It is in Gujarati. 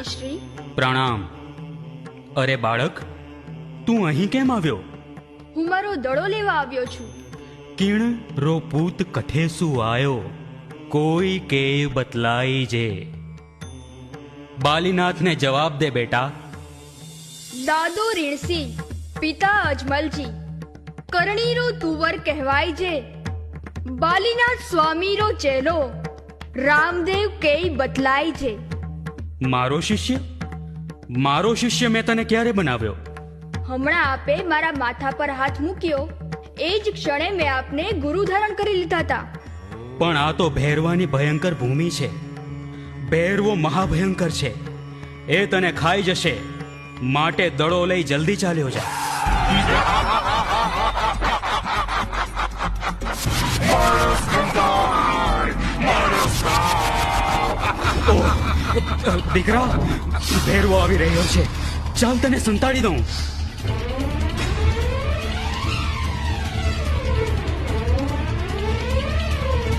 સ્વામીશ્રી પ્રણામ. અરે બાળક તું અહીં કેમ આવ્યો? હું મારો દડો લેવા આવ્યો છું. કિણ રો પૂત કઠેસુ આયો? કોઈ કે બતલાઈ જે. બાલીનાથને જવાબ દે બેટા. દાદો રીણસી પિતા અજમલજી કરણીરો તુવર કહેવાય છે બાલીનાથ સ્વામીરો ચેલો રામદેવ કે બતલાય છે મારો શિષ્ય? મારો શિષ્ય મેં તને ક્યારે બનાવ્યો? હમણાં આપે મારા માથા પર હાથ મૂક્યો. એ જ ક્ષણે મેં આપને ગુરુ ધારણ કરી લીધા હતા. પણ આ તો ભેરવાની ભયંકર ભૂમિ છે. ભેરવો મહાભયંકર છે. એ તને ખાઈ જશે. માટે દડો લઈ જલ્દી ચાલ્યો જા. દીકરા ભેરવો આવી રહ્યો છે. ચાલ તને સંતાડી દઉં.